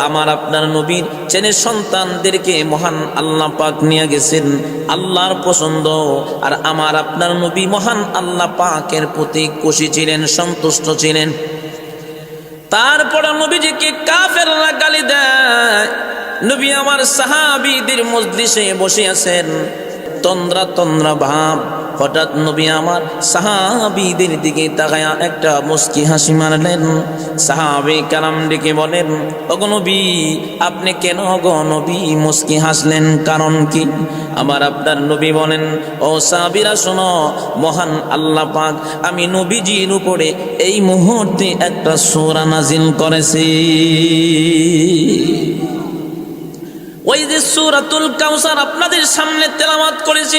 আমার আপনার নবীর চেনের সন্তানদেরকে মহান আল্লাহ পাক নিয়ে গেছেন, আল্লাহর পছন্দ। আর আমার আপনার নবী মহান আল্লাহ পাকের প্রতি খুশি ছিলেন, সন্তুষ্ট ছিলেন। তারপরে নবীজিকে কাফেররা গালি দেয়। নবী আমার সাহাবীদের মজলিসে বসে আছেন। তন্দ্রা তন্দ্রা ভাব হঠাৎ নবী আমার সাহাবীদের দিকে তাকায়া একটা মুস্কি হাসি মারলেন। সাহাবি কালাম ডেকে বলেন, ওগো নবী, আপনি কেন নবী মুস্কি হাসলেন? কারণ কি? আমার আপনার নবী বলেন, ও সাহাবীরা, শোনো, মহান আল্লাহ পাক আমি নবীজির উপরে এই মুহূর্তে একটা সূরা নাজিল করেছি। ওই যে সুরাতুল কাউসার আপনাদের সামনে তেলাওয়াত করেছি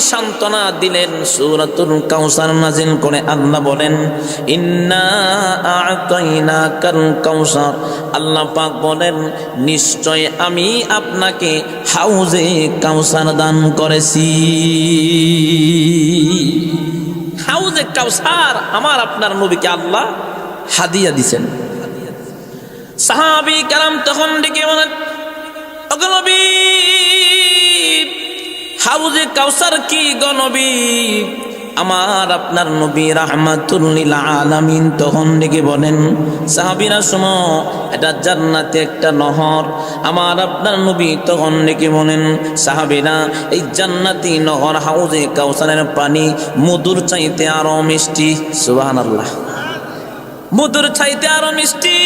সান্ত্বনা দিলেন। আল্লাহ বলেন বলেন, নিশ্চয় আমি আপনাকে হাউজে কাউসার দান করেছি। হাউজে কাউসার আমার আপনার নবীকে আল্লাহ হাদিয়া দিছেন। সাহাবি কালাম তখন ডেকে বলেন অগনবী হাউজে কাউসার কি গনবী আমার আপনার নবী রাহমাতুল্লিল আলামিন তখন ডেকে বলেন, সাহাবিরা, শোনো, এটা জান্নাতে একটা নহর। আমার আপনার নবী তখন ডেকে বলেন, সাহাবিরা, এই জান্নাতি নহর হাউজে কাউসারের পানি মধুর চাইতে আরও মিষ্টি। সুবহানাল্লাহ। মধুর চাইতে আরও মিষ্টি।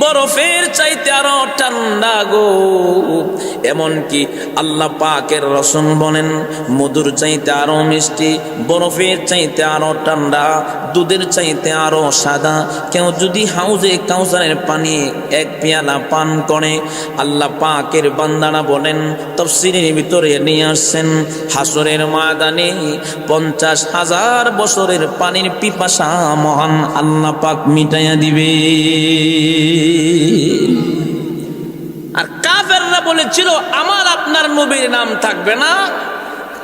বরফের চাইতে আরও ঠান্ডা গো। এমনকি আল্লাহ পাকের রসুন বলেন, মধুর চাইতে আরও মিষ্টি, বরফের চাইতে আরও ঠান্ডা, দুধের চাইতে আরও সাদা। কেউ যদি হাউজে কাউসারের পানি এক পেয়ালা পান করে, আল্লাহ পাকের বান্দানা বলেন তফসিরের ভিতরে নিয়ে আসছেন, হাসরের ময়দানে পঞ্চাশ হাজার বছরের পানির পিপাসা মহান আল্লাহ পাক মিটাইয়া দিবে। আর কাফেররা বলেছিল, আমার আপনার নবীর নাম থাকবে না।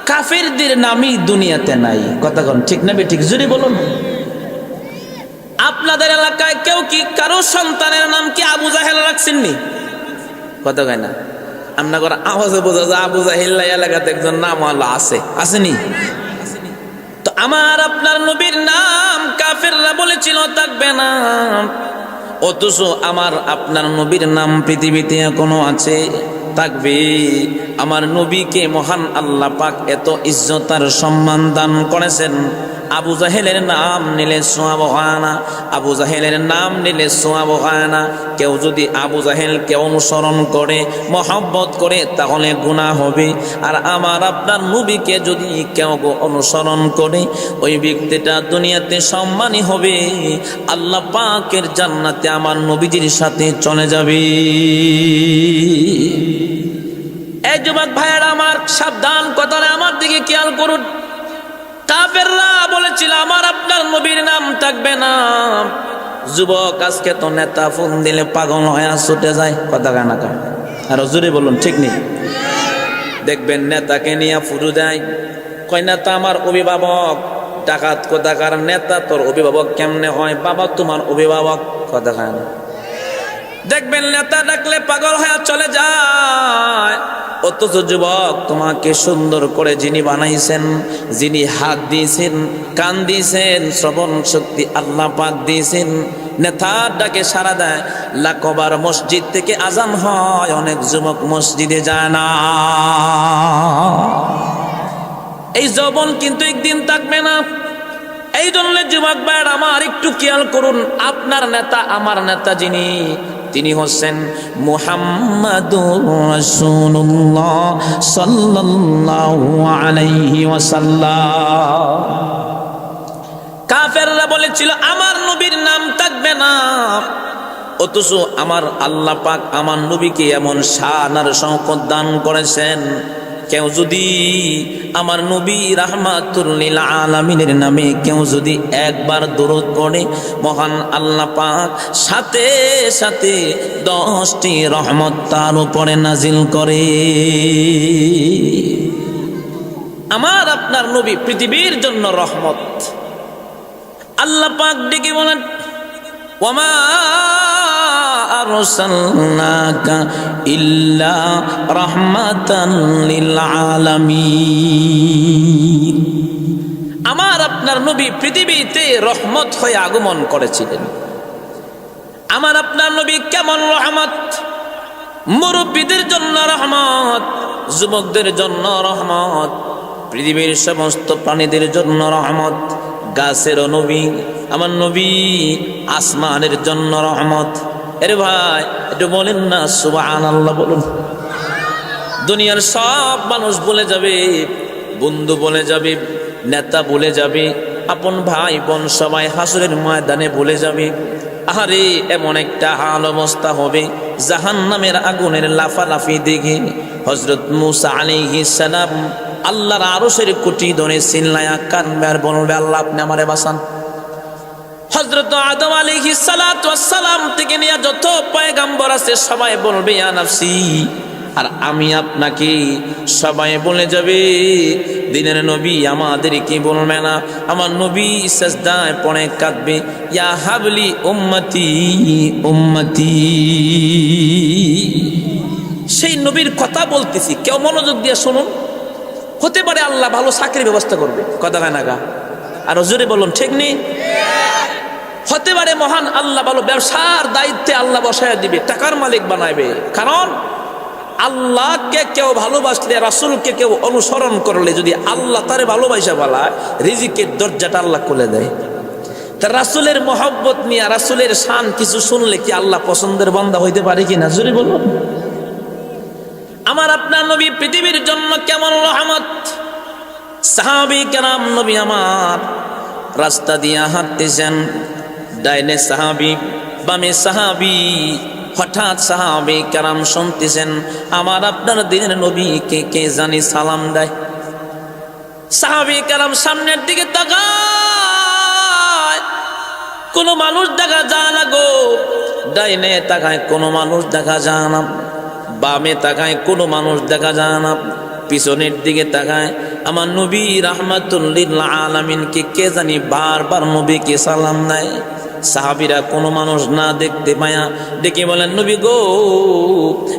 কাফেরদের নামই দুনিয়াতে নাই। কথা কোন ঠিক না ঠিক জুড়ে বলুন। আপনাদের এলাকায় কেউ কি কারও সন্তানের নাম কি আবু জাহেল রাখছেননি? কথা কয় না। আমরা করে আওয়াজে বোঝা যায় আবু জাহিল এলাকাতে একজন নাম আল্লাহ আছে। আসেনি? তো আমার আপনার নবীর নাম কাফেররা বলেছিল, থাকবে না। অথচ আমার আপনার নবীর নাম পৃথিবীতে এখনও আছে। থাকবে আমার নবীকে মহান আল্লাহ পাক এত ইজ্জতার সম্মান দান করেছেন। আবু জাহেলের নাম নিলে সোয়াব হয় না আবু জাহেলের নাম নিলে সোয়াব হয় না কেউ যদি আবু জাহেলকে অনুসরণ করে, মহব্বত করে, তাহলে গুণা হবে। আর আমার আপনার নবীকে যদি কেউ অনুসরণ করে, ওই ব্যক্তিটা দুনিয়াতে সম্মানী হবে। আল্লাহ পাকের জান্নাতে আমার নবীজির সাথে চলে যাবে। এই যুবক ভাইয়েরা, আমার সাবধান কথাটা আমার দিকে খেয়াল করুন। কাফেররা বলেছিল, আমার আপনার নবীর নাম থাকবে না। যুবক, আজকে তো নেতা ফোন দিলে পাগল হয়ে ছুটে যায়। কথা কানা কা আর জোরে বলুন, ঠিক নেই? দেখবেন নেতাকে নিয়ে ফুরু যায়। কয়, নেতা আমার অভিভাবক। ডাকাত কোথাকার, নেতা তোর অভিভাবক কেমনে হয়? বাবা তোমার অভিভাবক। কথা কায় না দেখবেন নেতা ডাকলে পাগল হয়ে চলে যায়। অথচ যুবক, তোমাকে সুন্দর করে যিনি বানাইছেন, যিনি হাত দিয়েছেন, কান দিয়েছেন, শ্রবণ শক্তি আল্লাহ পাক দিয়েছেন নেতার ডাকে সারা দেয় লাকবার মসজিদ থেকে আজান হয়, অনেক যুবক মসজিদে যায় না। এই যৌবন কিন্তু একদিন থাকবে না। এই জন্য যুবক ভাইয়ের আমার একটু খেয়াল করুন, আপনার নেতা, আমার নেতা যিনি তিনি হচ্ছেন মুহাম্মাদুর রাসূলুল্লাহ সাল্লাল্লাহু আলাইহি ওয়াসাল্লাম। কাফেররা বলেছিল, আমার নবীর নাম থাকবে না। অথচ আমার আল্লাহ পাক আমার নবীকে এমন শান আর দান করেছেন। কেউ যদি আমার নবী রাহমাতুল্লিল আলামিনের নামে কেউ যদি একবার দরদ পড়ে, মহান আল্লাহ পাক সাথে সাথে দশটি রহমত তার উপরে নাজিল করে। আমার আপনার নবী পৃথিবীর জন্য রহমত। আল্লাহ পাক ডেকে বলেন ওমা আরসালনাকা ইল্লা রাহমাতান লিল আমার আপনার নবী পৃথিবীতে রহমত হয়ে আগমন করেছিলেন। আমার আপনার নবী কেমন রহমত? মুরব্বীদের জন্য রহমত, যুবকদের জন্য রহমত, পৃথিবীর সমস্ত প্রাণীদের জন্য রহমত, গাছের নবী, আমার নবী আসমানের জন্য রহমত এরে ভাই, একটু বলেন না সুবাহ আল্লাহ বলুন। দুনিয়ার সব মানুষ বলে যাবে, বন্ধু বলে যাবে, নেতা বলে যাবে, আপন ভাই বোন সবাই হাসুরের ময়দানে বলে যাবে। আহারে, এমন একটা হাল অবস্থা হবে জাহান নামের আগুনের লাফালাফি দেখে হজরত মুসা আলাইহিস সালাম আল্লাহর আরশের কুটি ধরে সিল্লায়া কানবে আর বলবে, আল্লাহ, আপনি আমারে বাঁচান। হজরত আদম সালাতু সালাম থেকে নিয়ে যত পয়গাম্বর আছে, সবাই বলবে আনাফসি আর আমি আপনাকে সবাই বলে যাবে, দিনের নবী আমাদেরকে বলবে না? আমার নবী সাজদায় পড়ে কাঁদবে, ইয়া হাবলি উম্মতি উম্মতি। সেই নবীর কথা বলতেছি, কেউ মনোযোগ দিয়ে শুনুন। হতে পারে আল্লাহ ভালো চাকরির ব্যবস্থা করবে, কথা গা? আর জোরে বলুন, ঠিক নেই হতে পারে মহান আল্লাহ ভালো, ব্যবসার দায়িত্বে আল্লাহ বসায় দিবে, টাকার মালিক বানাইবে। কারণ আল্লাহকে কেউ ভালোবাসলে, রাসুলকে কেউ অনুসরণ করলে, যদি আল্লাহ তারে ভালোবাসা বলায় রিজিকের দরজাটা আল্লাহ খুলে দেয়। তা রাসুলের মহব্বত নিয়ে, রাসুলের শান কিছু শুনলে কি আল্লাহ পছন্দের বন্ধা হইতে পারে কি না জুড়ে বলুন। আমার আপনার নবী পৃথিবীর জন্য কেমন রহমত? সাহাবি কেরাম নবী আমার, রাস্তা দিয়ে হাঁটতেছেন। ডাইনে সাহাবি, বামে সাহাবি, হঠাৎ সাহাবি কেরাম শুনতেছেন, আমার আপনার দিনের নবী কে কে জানি সালাম দেয়? সাহাবি কারাম সামনের দিকে তাকায়, কোনো মানুষ দেখা যায় না গো। ডাইনে তাকায়, কোনো মানুষ দেখা যায় না। বামে তাকায়, কোনো মানুষ দেখা যায় না। পিছনের দিকে তাকায়, আমার নবী রাহমাতুল্লিল আলামিনকে কে জানি বারবার নবীকে সালাম দেয়? সাহাবিরা কোনো মানুষ না দেখতে পায়া ডেকে বলেন, নবী গো,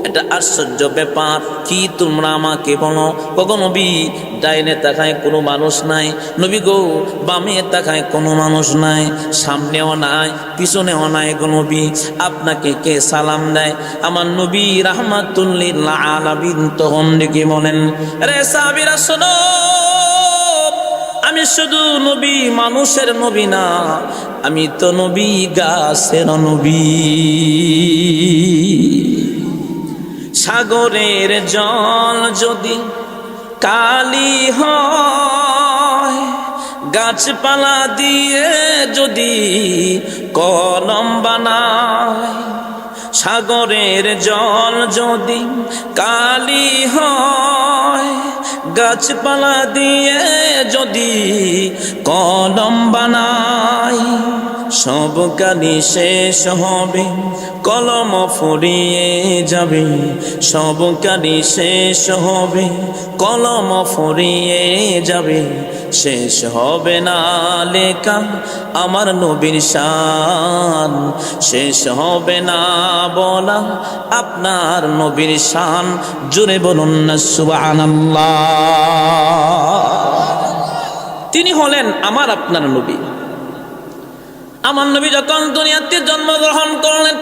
এটা আশ্চর্য ব্যাপার। কি তোমরা আমাকে বলো? কখন নবী ডাইনে তাকায় কোনো মানুষ নাই? নবী গো, বামে তাকায় কোনো মানুষ নাই? সামনেও নাই, পিছনেও নাই গো নবী। আপনাকে কে সালাম দেয়? আমার নবী রাহমাতুল্লিল্লাহ আলামিন তখন ডেকে বলেন রে সাহাবিরা, শোনো। আমি শুধু নবী, মানুষের নবী না, আমি তো নবী, গাছের নবী। সাগরের জল যদি কালি গাছপালা দিয়ে যদি কলম বানায়, সাগরের জল যদি কালি হয় গাছপালা দিয়ে যদি কলম বানাই, সব কালি শেষ হবে, কলম ফুরিয়ে যাবে, সব কালি শেষ হবে, কলম ফুরিয়ে যাবে শেষ হবে না লেখা আমার নবীর শান। শেষ হবে না বলা আপনার নবীর শান। জুড়ে বলুন না, সুবহানাল্লাহ। তিনি হলেন আমার আপনার নবী। আমার নবী যখন দুনিয়াতে জন্মগ্রহণ করলেন,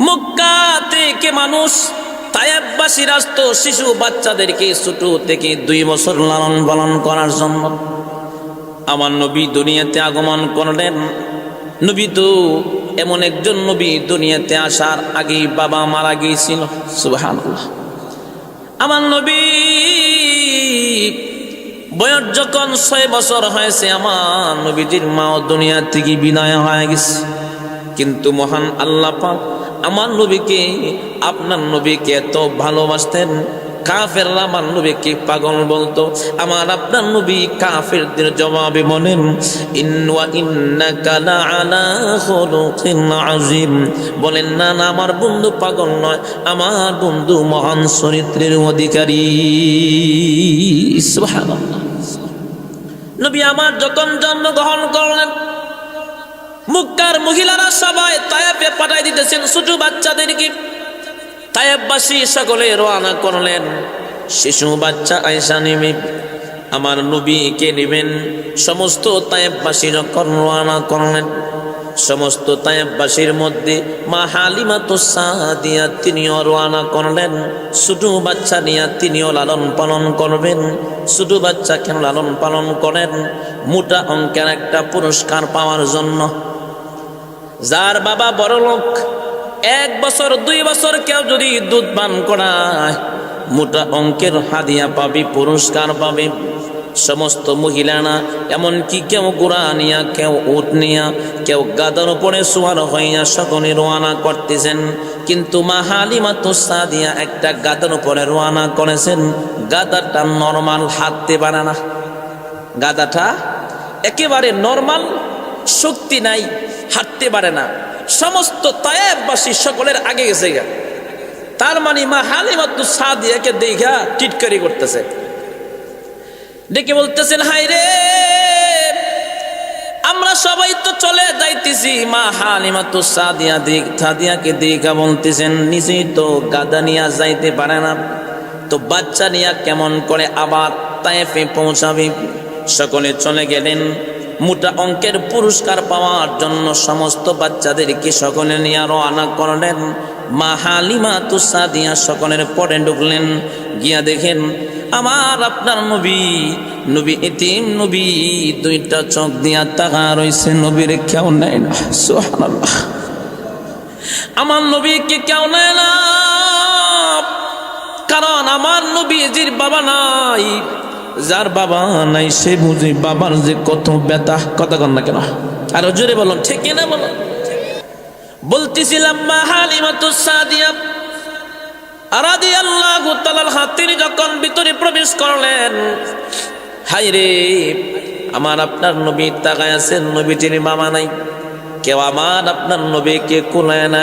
মক্কা থেকে মানুষ তায়াববাসী রাস্ত শিশু বাচ্চাদেরকে ছোট থেকে দুই বছর লালন পালন করার জন্য। আমার নবী দুনিয়াতে আগমন করলেন। নবী তো এমন একজন নবী দুনিয়াতে আসার আগেই বাবা মারা গিয়েছিল। সুবহানাল্লাহ। আমার নবী বয়স যখন ছয় বছর হয়েছে, আমার নবীজির মাও দুনিয়া থেকে বিদায় হয়ে গেছে। কিন্তু মহান আল্লাহ আমার নবীকে, আপনার নবীকে এত ভালোবাসতেন। কাফেররা আমার নবীকে পাগল বলতো। আমার আপনার নবী কাফেরদের জবাবে বলেন ইন্না ইন্নাকা লাআলা খুলুকিন আযীম। বলেন, না না, আমার বন্ধু পাগল নয়, আমার বন্ধু মহান চরিত্রের অধিকারী। সুবহানাল্লাহ। নবী আমার যখন জন্মগ্রহণ করলেন মুক্কার মহিলারা সবাই তায়েফে পাঠাই দিতেছেন। ছোট বাচ্চাদেরকে তায়েববাসী সকলে রওনা করলেন। শিশু বাচ্চা আয়সা নেমে আমার নবীকে নেবেন? সমস্ত তায়েববাসী যখন রওনা করলেন, সমস্ত তায়েববাসীর মধ্যে মা হালিমা তো সাদিয়া তিনিও রওনা করলেন। ছোট বাচ্চা নিয়ে তিনিও লালন পালন করবেন। ছোট বাচ্চা কেন লালন পালন করেন? মোটা অঙ্কের একটা পুরস্কার পাওয়ার জন্য যার বাবা বড় লোক, এক বছর, দুই বছর কেউ যদি দুধ পান করায়, মোটা অঙ্কের হাদিয়া পাবি, পুরস্কার পাবে। সমস্ত মহিলারা এমনকি কেউ গোড়া নিয়া, কেউ উট নিয়া, কেউ গাদার উপরে সোয়ার হইয়া সকলে রোয়ানা করতেছেন। কিন্তু মা হালিমা তো সাদিয়া একটা গাদার উপরে রোয়ানা করেছেন। গাদাটা নর্মাল, হাঁটতে পারে না। গাদাটা একেবারে নর্মাল শক্তি নাই, হাঁটতে পারে না। সমস্ত তায়েববাসী সকলের আগে গেছে গা। তার মানে মা হালিমাতু সাদিয়াকে দেখা টিটকারি করতেছে। ডেকে বলতেছেন হাই রে, আমরা সবাই তো চলে যাইতেছি। মা হালিমাতু সাদিয়া দিক সাদিয়াকে দেখা বলতেছেন নিজেই তো গাদা নিয়ে যাইতে পারে না। তো বাচ্চা নিয়া কেমন করে আবার তায়েফে পৌঁছাবে? সকলে চলে গেলেন। মোটা অঙ্কের পুরস্কার পাওয়ার জন্য সমস্ত বাচ্চাদেরকে সকলে নিয়ে রওনা করলেন? মা হালিমা তুসা দিয়া সকলের পরে ঢুকলেন। গিয়া দেখেন, আমার আপনার নবী নবী এতিম নবী, দুইটা চোখ দিয়া তাকা রয়েছে নবীর কেউ নেয় না। সুবহানাল্লাহ। আমার নবীকে কেউ নেয় না। কারণ আমার নবীজির বাবা নাই। যার বাবা নাই, সে বুঝে বাবার যে কত ব্যথা। কথা কন না কেন? আরও জোরে বলুন, ঠিক না বলুন? বলতেছিলাম, মা হালিমাতু সাদিয়া। আরাদি আল্লাহ তালাল হাত তিনি যখন ভিতরে প্রবেশ করলেন হাই রে, আমার আপনার নবী তাকায় আছেন, নবীটির বাবা নাই। কেউ আমার আপনার নবীকে কুলায় না।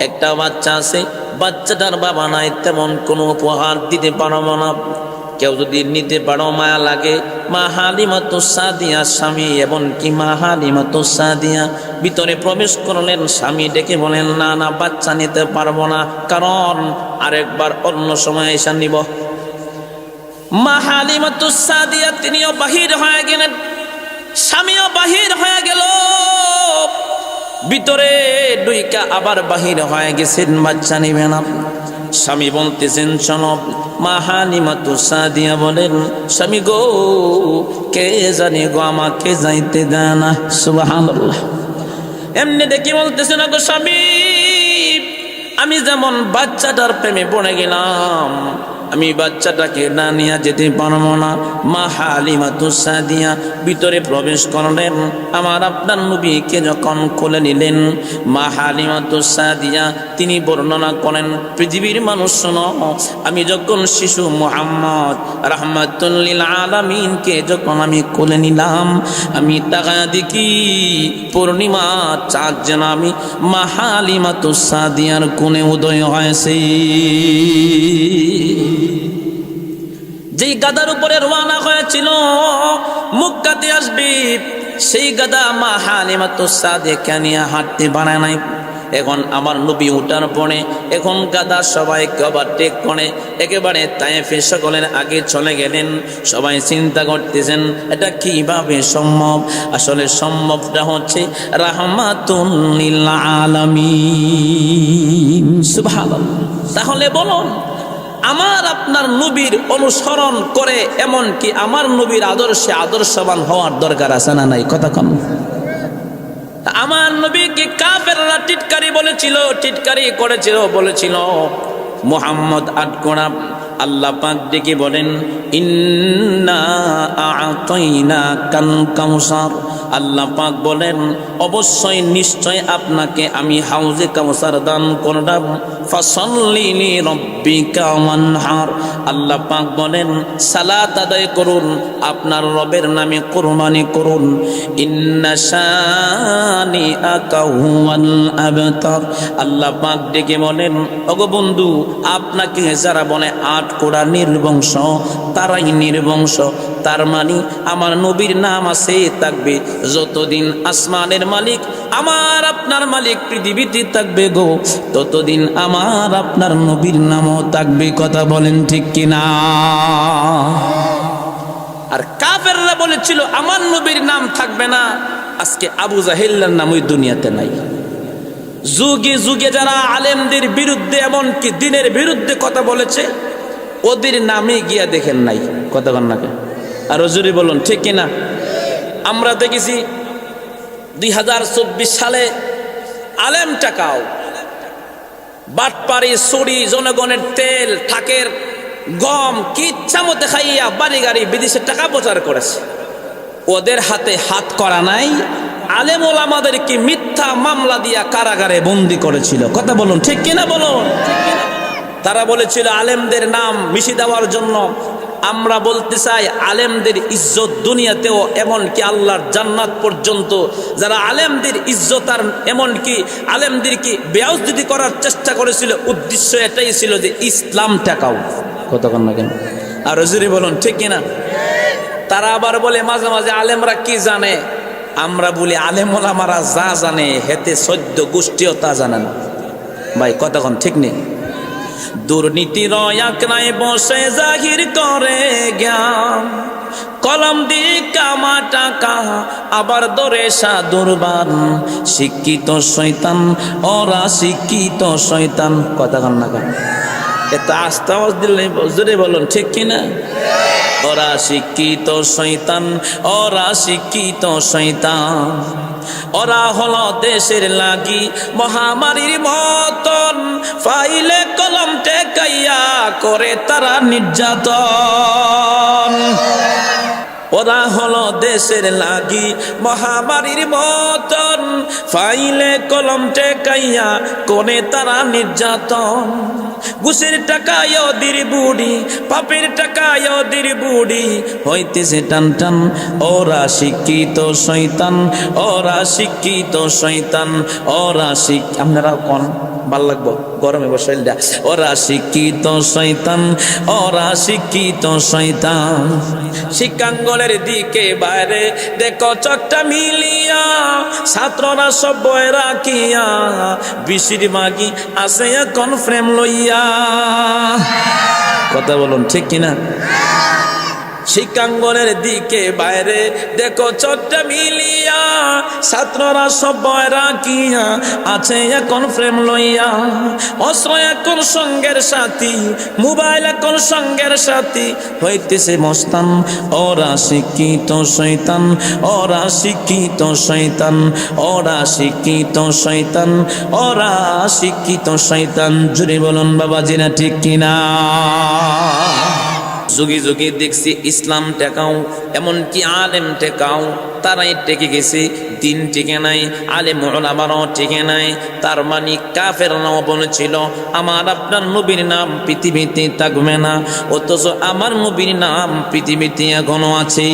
একটা বাচ্চা আছে, বাচ্চাটার বাবা নাই, তেমন কোনো উপহার দিতে পারব না। কেউ যদি নিতে পারো, মায়া লাগে। মা হালিমা তো সাদিয়া স্বামী এবং কি মা হালিমা তো সাদিয়া। ভিতরে প্রবেশ করলেন, স্বামী ডেকে বলেন না না, বাচ্চা নিতে পারব না। কারণ আরেকবার অন্য সময় এসে নিব। মা হালিমা তো সাদিয়া, তিনিও বাহির হয়ে গেলেন। স্বামীও বাহির হয়ে গেল। ভিতরে দুইকা আবার বাহির হয়ে গেছেন, বাচ্চা নিবে না। স্বামী বলতেছেন সনব মা হালিমা তো সাদিয়া বলেন, স্বামী গো, কে জানি গো আমাকে যাইতে দেয় না? সুবহানাল্লাহ। এমনি দেখি বলতেছেন গো স্বামী, আমি যেমন বাচ্চাটার প্রেমে পড়ে গেলাম আমি বাচ্চাটাকে না নিয়ে যেতে পারব না। মা হালিমা তুসা দিয়া ভিতরে প্রবেশ করলেন। আমার আপনার নবীকে যখন খুলে নিলেন, মা হালিমা তুসা দিয়া তিনি বর্ণনা করেন, পৃথিবীর মানুষ শোনো, আমি যখন শিশু মোহাম্মদ রহমাতুল্লিল আলমিনকে যখন আমি খুলে নিলাম, আমি টাকা দেখি পূর্ণিমা চাঁদ যেন আমি মা হালিমা তুসা দিয়ার কোণে উদয় হয়েছে। যেই গাদার উপরে রোয়ানা হয়েছিল মুক্কাতে আসবি, সেই গাদা মা হালিমা তো সাদে কেনিয়া হাঁটতে পারে নাই। এখন আমার নবী উঠার পরে, এখন গাদা সবাই কবার টেক করে, একেবারে তাইফে সকলের আগে চলে গেলেন। সবাই চিন্তা করতেছেন, এটা কীভাবে সম্ভব? আসলে সম্ভবটা হচ্ছে রাহমাতুল সুবহানাল্লাহ। তাহলে বলুন আমার আপনার নবীর অনুসরণ করে এমন কি আমার নবীর আদর্শে আদর্শবান হওয়ার দরকার আছে না নাই? কথা কম। আমার নবীকে কাফেররা টিটকারি বলেছিল, টিটকারি করেছিল, বলেছিল, মোহাম্মদ আটকোড়া আল্লাহ পাক ডেকে বলেন, ইন্না আতাইনা কাল কাউসার। আল্লাহ পাক বলেন, অবশ্যই নিশ্চয় আপনাকে আমি হাউজে কাউসার দান করলাম। ফসল্লিনি রব্বিকা ওয়ানহার। আল্লাহ পাক বলেন, সালাত আদায় করুন, আপনার রবের নামে কোরবানি করুন। ইন্না শানি আকাহুয়াল আবতার। আল্লাহ পাক ডেকে বলেন, ওগো বন্ধু, আপনাকে যারা বলে আট কোড়া নির্বংশ, তারাই নির্বংশ। তার মানে আমার নবীর নাম আছে থাকবে যতদিন আসমানের মালিক, আমার আপনার মালিক পৃথিবীতে থাকবে গো। ততদিন আমার আপনার নবীর নামও থাকবে, কথা বলেন ঠিক কিনা? আর কাফেররা বলেছিল, আমার নবীর নাম থাকবে না। আজকে আবু জাহিল্লার নাম ওই দুনিয়াতে নাই। যুগে যুগে যারা আলেমদের বিরুদ্ধে, এমনকি দিনের বিরুদ্ধে কথা বলেছে, ওদের নামে গিয়া দেখেন নাই। কথা কন্যাকে আর বলুন, ঠিক কিনা? আমরা দেখেছি দুই হাজার চব্বিশ সালে আলেম টাকাও, বাটপাড়ি ছড়ি জনগণের তেল, ঠাকের গম, কি ইচ্ছা মতো খাইয়া বাড়ি গাড়ি বিদেশে টাকা প্রচার করেছে। ওদের হাতে হাত করা নাই, আলেম ওলামাদেরকে মিথ্যা মামলা দিয়া কারাগারে বন্দি করেছিল। কথা বলুন, ঠিক কিনা বলুন? তারা বলেছিল, আলেমদের নাম মিশি দেওয়ার জন্য আমরা বলতে চাই আলেমদের ইজ্জত দুনিয়াতেও এমনকি আল্লাহর জান্নাত পর্যন্ত। যারা আলেমদের ইজ্জত আর এমনকি আলেমদেরকে বেয়াজদি করার চেষ্টা করেছিল উদ্দেশ্য এটাই ছিল যে ইসলাম টেকাও কতক্ষণ না কেন? আর হজুরি বলুন ঠিক কিনা তারা আবার বলে মাঝে মাঝে আলেমরা কি জানে? আমরা বলি আলেম ওলামারা যা জানে হেতে সদ্য গোষ্ঠীও তা জানে না। ভাই কতক্ষণ ঠিক নেই? দুর্নীতির রায় বসে জাহির করে জ্ঞান। কলম দি কামা টাকা, আবার দরে সাদুরবান শিক্ষিত শৈতান ওরা শিক্ষিত শৈতান কথা কান্না এত আস্তা দিলে জোরে বলুন, ঠিক কিনা? ওরা শিক্ষিত শৈতান ওরা শিক্ষিত শৈতান ওরা হলো দেশের লাগি মহামারীর মতন। ফাইলে কলম টেকাইয়া করে তারা নির্যাতন। ওরা হলো দেশের লাগি মহামারীর মতন। ফাইলে কলম টেকাইয়া কোনে তারা নির্যাতন। ঘুষের টাকায় ওদের বুড়ি, পাপের টাকায় ওদের বুড়ি। হইতেছে টান টান, ওরা শিক্ষিত শৈতান ওরা শিক্ষিত শৈতান ওরা শিখ আপনারা কোন? ভালো লাগবো, গরমে বসাইল দেয়া। ওরা শিক্ষিত শৈতান ওরা শিক্ষিত শৈতান শিক্ষাঙ্গনের দিকে বাইরে, দেখো চকটা মিলিয়া, ছাত্ররা সব বয় রাখিয়া বিশির মাগি আছে এখন ফ্রেম লইয়া। কথা বলুন, ঠিক কিনা? শিক্ষাঙ্গনের দিকে বাইরে। দেখো চোখটা মিলিয়া, ছাত্ররা সব রাখিয়া আছে এখন ফ্রেম লইয়া। অস্ত্র এখন সঙ্গের সাথী, মোবাইল এখন সঙ্গের সাথী। হইতেছে মস্তান, ওরা শিক্ষিত শৈতান ওরা শিক্ষিত শৈতান ওরা শিক্ষিত শৈতান ওরা শিক্ষিত শৈতান জুড়ে বলুন বাবাজিনা ঠিক কিনা? যুগে যুগে দেখছি ইসলাম টেকাও এমনকি আলেম টেকাও তারাই টেকে গেছে, দিন টিকে নাই, আলেম ওলামারাও টিকে নাই। তার মানে কাফের নাও বলেছিল আমার আপনার নবীর নাম পৃথিবীতে থাকবে না, অথচ আমার নবীর নাম পৃথিবীতে এখনও আছে।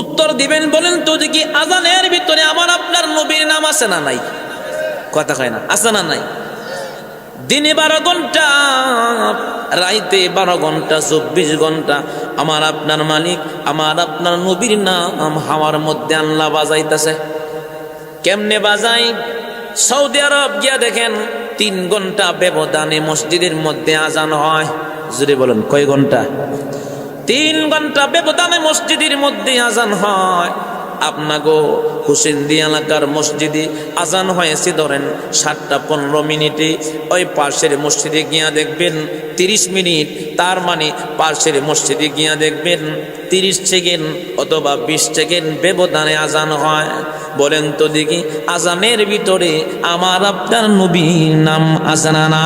উত্তর দিবেন, বলেন তো দেখি আজানের ভিতরে আমার আপনার নবীর নাম আছে না নাই? কথা কয় না, আছে না নাই? দিনে বারো ঘণ্টা, রাইতে বারো ঘণ্টা, চব্বিশ ঘণ্টা। আমার আপনার মালিক, আমার আপনার নবীর নাম হাওয়ার মধ্যে আল্লাহ বাজাইতেছে। কেমনে বাজায় সৌদি আরব গিয়া দেখেন, তিন ঘণ্টা ব্যবধানে মসজিদের মধ্যে আজান হয়। জুড়ে বলেন, কয় ঘণ্টা? তিন ঘণ্টা ব্যবধানে মসজিদের মধ্যে আজান হয়। আপনাগো হুসেন্দি এলাকার মসজিদে আজান হয়েছে, ধরেন সাতটা পনেরো মিনিটে। ওই পাশের মসজিদে গিয়া দেখবেন তিরিশ মিনিট, তার মানে পাশের মসজিদে গিয়া দেখবেন তিরিশ সেকেন্ড অথবা বিশ সেকেন্ড ব্যবধানে আজান হয়। বলেন তো দেখি, আজানের ভিতরে আমার আপনার নবীর নাম আজানা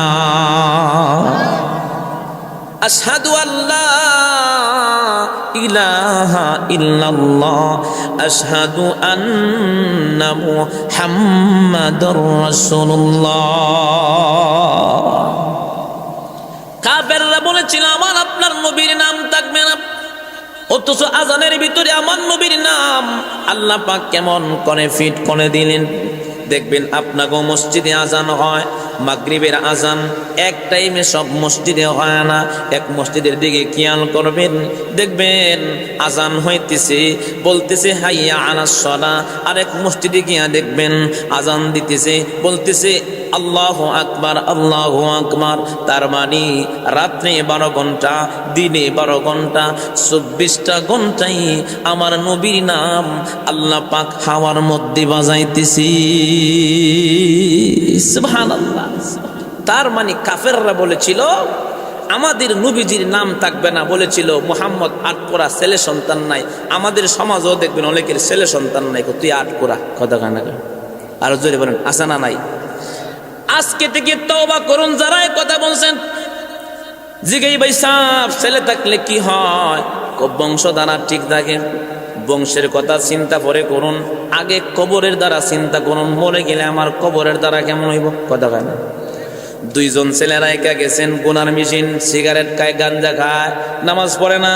আশহাদু আল্লাহ ইলাহা ইল্লাল্লাহ আপনার নবীর নাম থাকবে না। অথচ আজানের ভিতরে আমার নবীর নাম আল্লাহ পাক কেমন করে ফিট করে দিলেন। দেখবেন আপনাকে মসজিদে আজান হয়, মাগরিবের আজান, এক টাইমে সব মসজিদে হয় না। এক মসজিদের দিকে খেয়াল করবেন, দেখবেন আজান হইতেছে, বলতেছে, হাইয়া আনার সলা এক মসজিদে গিয়া দেখবেন আজান দিতেছে, বলতেছে আল্লাহ আকবার আল্লাহ আকবার। তার মানে রাত্রে বারো ঘণ্টা, দিনে বারো ঘণ্টা, চব্বিশটা ঘন্টাই আমার নবীর নাম আল্লাহ পাক হাওয়ার মধ্যে বাজাইতেছি। তার মানে কাফেররা বলেছিল, আমাদের নবীজির নাম থাকবে না। বলেছিল, মোহাম্মদ আটকোরা ছেলে সন্তান নাই। আমাদের সমাজও দেখবেন অনেকের ছেলে সন্তান নাই তুই আটকোরা। কথা কানা? আরও জোরে বলেন আসানা নাই? আজকে থেকে তওবা করুন, যারা কথা বলছেন। জিগেই ভাই সাপ ছেলে থাকলে কি হয়? বংশ ঠিক থাকে। বংশের কথা চিন্তা পরে করুন। আগে কবরের দ্বারা চিন্তা করুন। মরে গেলে আমার কবরের দ্বারা কেমন হইব? কথা হয় না। দুইজন ছেলেরা একা গেছেন, গুনার মেশিন, সিগারেট খায়, গাঞ্জা খায়, নামাজ পড়ে না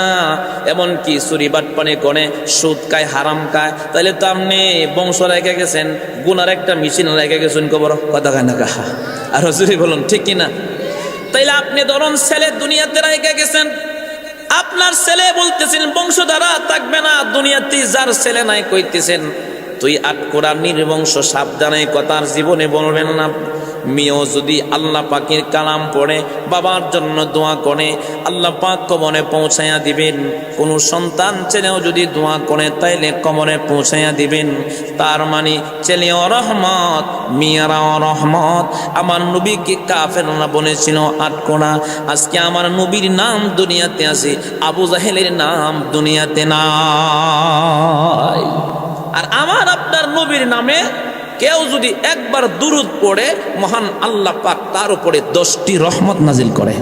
এমন কি চুরি বাটপানি করে, সুদ খায়, হারাম খায়। তাহলে তো আপনি বংশ রেখে গেছেন, গুনার একটা মেশিন রেখে গেছেন কবর, কথা খায় না কাহা আর হজুরি বলুন, ঠিক কিনা তাইলে আপনি ধরুন ছেলে দুনিয়াতে রেখে গেছেন, আপনার ছেলে বলতেছেন, বংশধারা থাকবে না দুনিয়াতে যার ছেলে নাই কইতেছেন, তুই আটকোরা নির্বংশ, সাবধানে কথার জীবনে বলবেন না। মেয়েও যদি আল্লাহ পাকের কালাম পড়ে, বাবার জন্য দোয়া করে, আল্লাহ পাক কবনে পৌঁছাইয়া দিবেন। কোন সন্তান ছেলেও যদি দোয়া করে, তাইলে কবনে পৌঁছাইয়া দিবেন। তার মানে ছেলেও রহমত, মেয়েরাও রহমত। আমার নবীকে কাফেররা বলেছিল আটকোনা আজকে আমার নবীর নাম দুনিয়াতে আছে, আবু জাহেলের নাম দুনিয়াতে নাই। আর আমার আপনার নবীর নামে কেউ যদি একবার দুরুদ পড়ে মহান আল্লাহ পাক তার উপরে দশটি রহমত নাজিল করে।